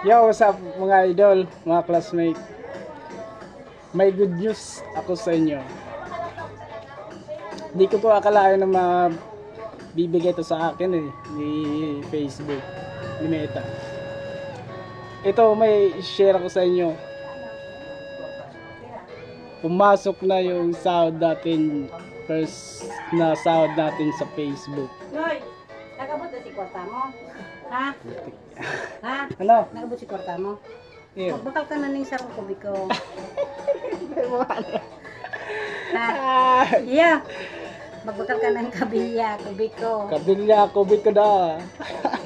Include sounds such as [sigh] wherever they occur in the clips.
Yo, what's up mga idol, mga classmate. May good news ako sa inyo. Hindi ko po akalain na mabibigay to sa akin eh, ni Facebook, ni Meta. Ito, may share ako sa inyo. Pumasok na yung sahod natin, first na sahod natin sa Facebook. Na si kwarta mo? Ha? Ha? Ano? Nakabot si kwarta mo? Yun. Magbakal ka na ng sarong kubiko. [laughs] ha? Ah, Iya. Magbakal ka ng kabilya, kubiko. kabilya, kubit ko na.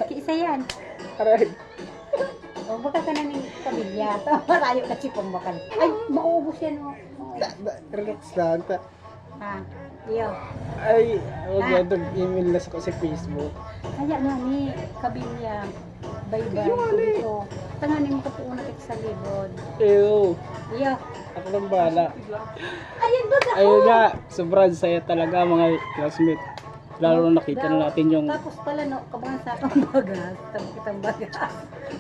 Isa yan. Aray. Magbakal ka na ng kabilya. [laughs] Ito, marayo kasi pambakal. Ay, maubos yan oh. Relax lang. Ha? Iyo. Ay, huwag itong email na sa, sa Facebook. Kaya nga ni kabilya. Bye-bye, kubiko. Tanganin mo ka po unak sa libod. Ew, Iyo. ako lang bahala. Ayun doon ako. Ayun nga, sobrang saya talaga mga classmate. Lalo na nakita na natin yung Tapos pala no, kabangan sa akong bagas, tapos kitang bagas.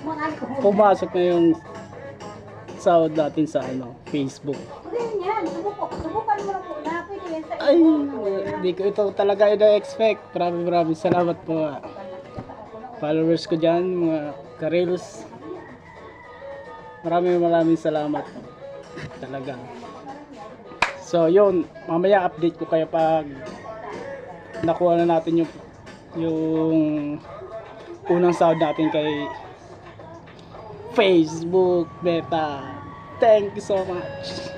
Mga ano ko. pumasok na yung sahod natin sa ano, Facebook. Ano yan? Ay, hindi ko ito talaga ina-expect. Maraming maraming salamat po. ah. Followers ko dyan, mga karels. Maraming maraming salamat. Talaga. So, yun. Mamaya update ko kayo pag nakuha na natin yung yung unang sahod natin kay Facebook Beta. Thank you so much.